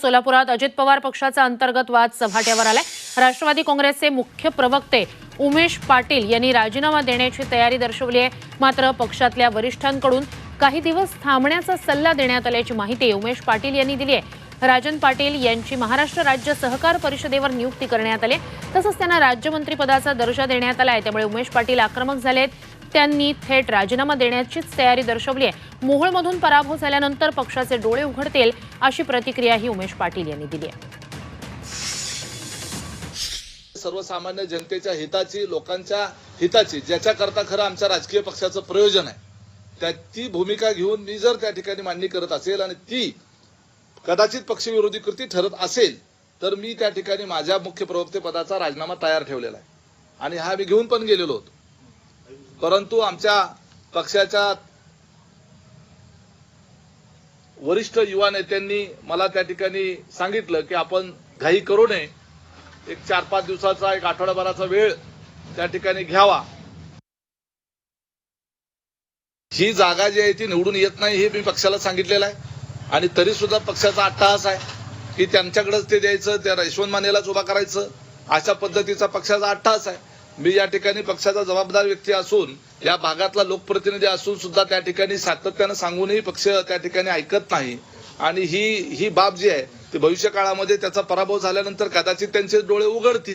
सोलापुरात अजित पवार पक्षाचा अंतर्गत वाद सभाट्यावर आलाय. राष्ट्रवादी काँग्रेसचे मुख्य प्रवक्ते उमेश पाटील यांनी राजीनामा देण्याची तयारी दर्शवली आहे. मात्र पक्षातल्या वरिष्ठांकडून काही दिवस थांबण्याचा सल्ला देण्यात आल्याची माहिती उमेश पाटील यांनी दिली आहे. राजन पाटील यांची महाराष्ट्र राज्य सहकार परिषदेवर नियुक्ती करण्यात आली तसंच त्यांना राज्यमंत्रीपदाचा दर्जा देण्यात आला आहे. त्यामुळे उमेश पाटील आक्रमक झालेत. त्यांनी थेट राजीनामा देण्याचीच तयारी दर्शवली आहे. मोहोळमधून पराभव झाल्यानंतर पक्षाचे डोळे उघडतील अशी प्रतिक्रियाही उमेश पाटील यांनी दिली आहे. सर्वसामान्य जनतेच्या हिताची लोकांच्या हिताची ज्याच्याकरता खरं आमच्या राजकीय पक्षाचं प्रयोजन आहे त्या ती भूमिका घेऊन मी जर त्या ठिकाणी मांडणी करत असेल आणि ती कदाचित पक्षविरोधी कृती ठरत असेल तर मी त्या ठिकाणी माझ्या मुख्य प्रवक्ते पदाचा राजीनामा तयार ठेवलेला आहे. आणि हा मी घेऊन पण गेलेलो होतो. परंतु आमच्या पक्षाच्या वरिष्ठ युवा नेत्यांनी मला त्या ठिकाणी सांगितलं की आपण घाई करू नये. एक चार पाच दिवसाचा एक आठवडाभराचा वेळ त्या ठिकाणी घ्यावा. ही जागा जी आहे ती निवडून येत नाही हे मी पक्षाला सांगितलेलं आहे. आणि तरी सुद्धा पक्षाचा अट्टहास आहे की त्यांच्याकडेच ते द्यायचं त्या यशवंत मानेलाच उभा करायचं. अशा पद्धतीचा पक्षाचा अट्टहास आहे. मी या ठिकाणी पक्षाचा जबाबदार व्यक्ती असून या भागातला लोकप्रतिनिधी असून सुद्धा त्या ठिकाणी सातत्यानं सांगूनही पक्ष त्या ठिकाणी ऐकत नाही. आणि ही ही बाब जी आहे ती भविष्य काळामध्ये त्याचा पराभव झाल्यानंतर कदाचित त्यांचे डोळे उघडतील.